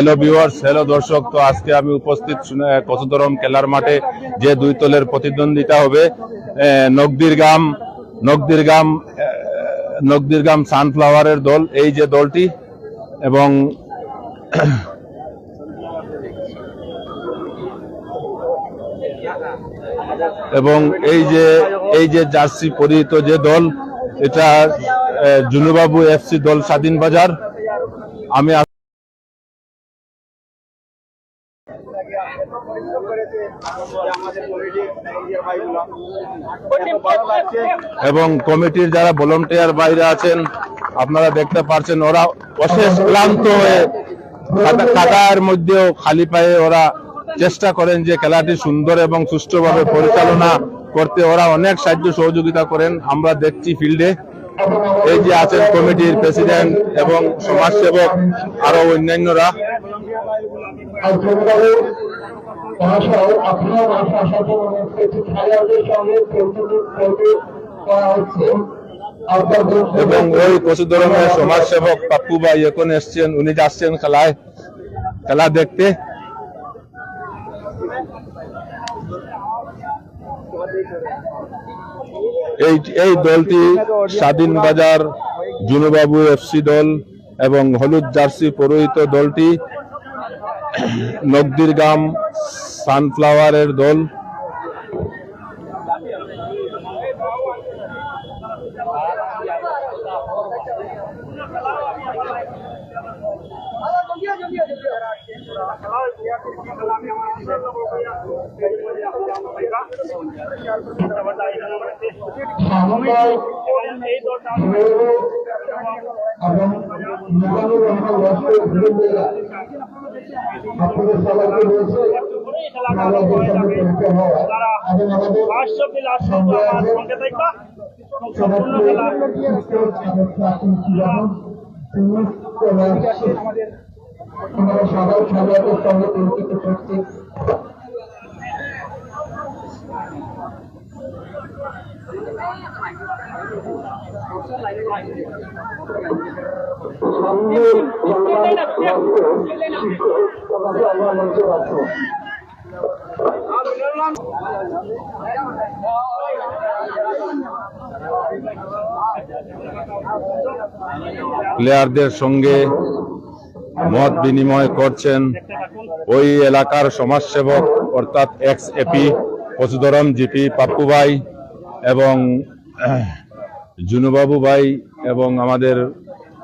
Hello viewers hello দর্শক, তো আজকে আমি উপস্থিত কচুদরম খেলার মাঠে যে দুই দলের প্রতিদ্বন্দ্বিতা হবে নগদির গাম নগদির গাম নগদির গাম সানফ্লাওয়ারের দল, এই যে দলটি এবং এবং এই যে এই যে জার্সি পরিহিত যে দল, এটা জুনুবাবু এফসি দল স্বাধীন বাজার। আমি এবং কমিটির যারা ভলেন্টিয়ার বাইরে আছেন, আপনারা দেখতে পাচ্ছেন ওরা অশেষ ক্লান্ত হয়ে কাদার মধ্যেও খালি পায়ে ওরা চেষ্টা করেন যে খেলাটি সুন্দর এবং সুষ্ঠুভাবে পরিচালনা করতে। ওরা অনেক সাহায্য সহযোগিতা করেন, আমরা দেখছি ফিল্ডে এই যে আছেন কমিটির প্রেসিডেন্ট এবং সমাজসেবক আরও অন্যান্যরা। এবং ওই পশু ধরনের সমাজসেবক পাপ্পু ভাই এখন এসছেন, উনি যাচ্ছেন খেলায়, খেলা দেখতে। এই এই দলটি স্বাধীন বাজার, জুনুবাবু এফসি দল এবং হলুদ জার্সি পরিহিত দলটি নগদির গাম সানফ্লাওয়ারের দল। এবং আমাদের সবাইকে বলছি আমরা সবাই খেলোয়াড়দের সঙ্গে পরিচিত করছি প্লেয়ারদের সঙ্গে মত বিনিময় করছেন ওই এলাকার সমাজসেবক, অর্থাৎ ex AP Pashudharam GP Pappu ভাই এবং জুনুবাবু ভাই এবং আমাদের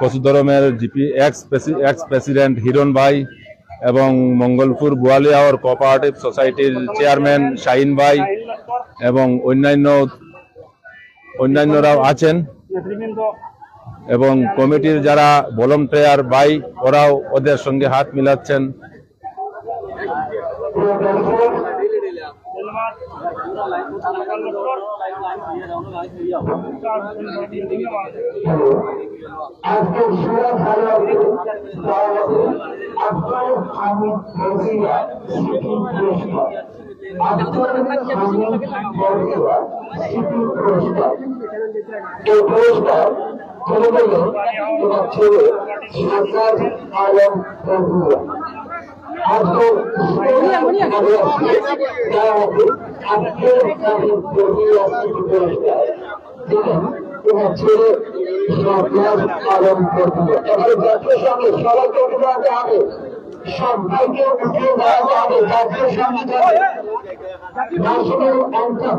পশুধরমের GP ex ex president Hiran ভাই এবং মঙ্গলপুর গোয়ালিয়ার কোঅপারেটিভ সোসাইটির চেয়ারম্যান শাহিন ভাই এবং অন্যান্য, অন্যান্যরাও আছেন এবং কমিটির যারা ভলেন্টিয়ার ভাই, ওরাও ওদের সঙ্গে হাত মিলাচ্ছেন। আজকে সুরা হামিদ ফৌজিয়া সিকিম পুরস্কার এই পুরস্কার ছেলে আলম তোমার ছেলে ফৌজিয়া এবারে জাতীয় সঙ্গে সবাইকে উঠে দাঁড়াতে হবে সবাইকে উঠে দাঁড়াতে হবে জাতীয় সংগীত ন্যাশনাল অ্যান্থম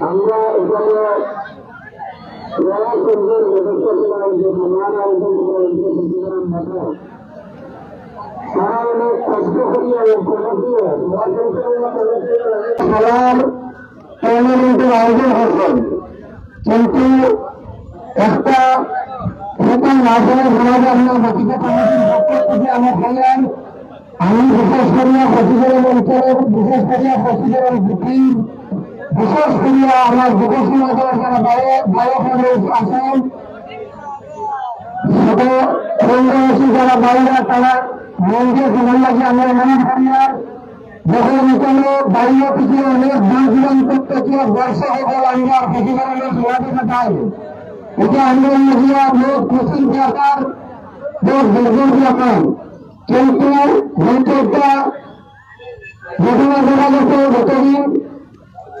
আমরা আমরা এখানে খেলার আয়োজন কিন্তু একটা সেটা না করে যায় না বাকিটা কমিটির আমার খেলেন আমি বিশেষ করিয়া প্রতিযোগের অঞ্চলের, বিশেষ করিয়া প্রতিযোগের বুকিং বিশেষ করিয়া আমার বিদেশ সমাজের যারা বাইরে, তারা মঞ্চে সবার লাগে, আমরা মনে যখন এখানে বাইরে থেকে অনেক দূর দূরান্ত থেকে বর্ষা হয়ে আমরা প্রতিযোগের সমাধিটা পাই এটা আমরা মিডিয়া লোক খুশির ব্যাপার, লোক দুর্গর ব্যাপার। কিন্তু হয়তো একটা ঘটনা দেখা গেছে গতদিন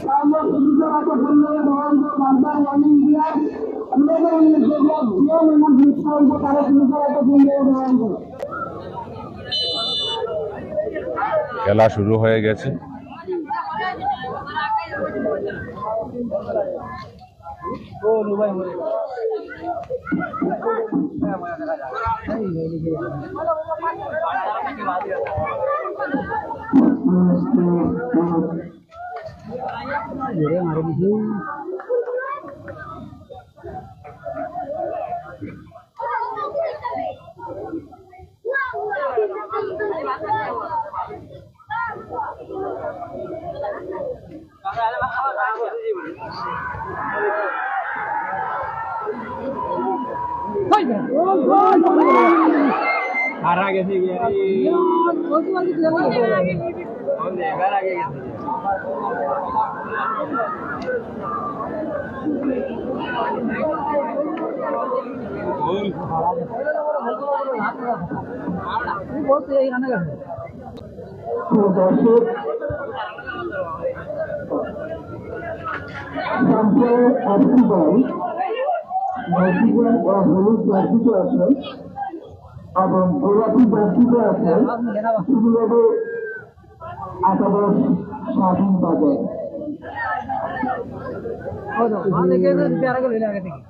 পাওয়া যায় তাহলে শুধু একটা সুন্দর মহান্ত খেলা শুরু হারা গেছে কি আরে আগে গেছে দর্শক সামনে অক্টোবর মসজিদের হলুদ জার্সিত আছে এবং গোলাপি জার্সিত আছে শুধুভাবে একাদশ স্বাধীন বাজার অনেকে প্যারা করে আগে থেকে